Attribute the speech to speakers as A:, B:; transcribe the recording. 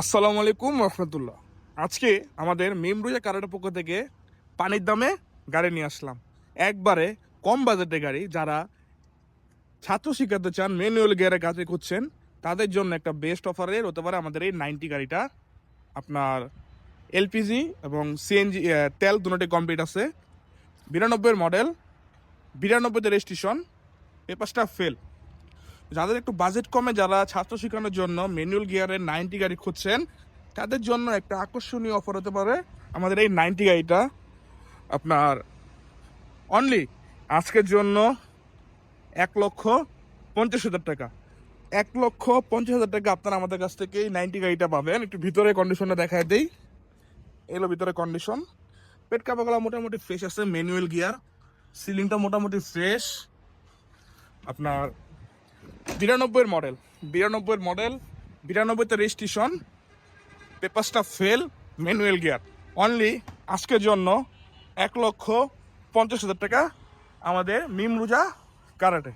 A: আসসালামু আলাইকুম রহমতুল্লাহ। আজকে আমাদের মেমরুজা কারাটের পক্ষ থেকে পানির দামে গাড়ি নিয়ে আসলাম। একবারে কম বাজেটে গাড়ি যারা ছাত্র শিক্ষার্থী চান ম্যানুয়াল গিয়ারে কাজে করছেন, তাদের জন্য একটা বেস্ট অফারের হতে পারে আমাদের এই নাইনটি গাড়িটা। আপনার এলপিজি এবং সিএনজি তেল দুটোটি কমপ্লিট আছে। বিরানব্বইয়ের মডেল বিরানব্বইতে রেজিস্ট্রেশন পেপারসটা ফেল যাদের একটু বাজেট কমে, যারা ছাত্র শিক্ষানোর জন্য ম্যানুয়াল গিয়ারের নাইনটি গাড়ি খুঁজছেন, তাদের জন্য একটা আকর্ষণীয় অফার হতে পারে আমাদের এই নাইনটি গাড়িটা। আপনার অনলি আজকের জন্য এক লক্ষ পঞ্চাশ হাজার টাকা। এক লক্ষ পঞ্চাশ হাজার টাকা আপনারা আমাদের কাছ থেকে এই নাইনটি গাড়িটা পাবেন। একটু ভিতরে কন্ডিশনটা দেখায় দেই। এলো ভিতরে কন্ডিশন পেট কাপাগুলো মোটামুটি ফ্রেশ আছে ম্যানুয়াল গিয়ার সিলিংটা মোটামুটি ফ্রেশ আপনার বিরানব্বইয়ের মডেল বিরানব্বইয়ের মডেল, বিরানব্বইতে রেজিস্ট্রেশন পেপারসটা ফেল ম্যানুয়াল গিয়ার অনলি আজকের জন্য এক লক্ষ পঞ্চাশ হাজার টাকা আমাদের মিমরুজা কারাটে।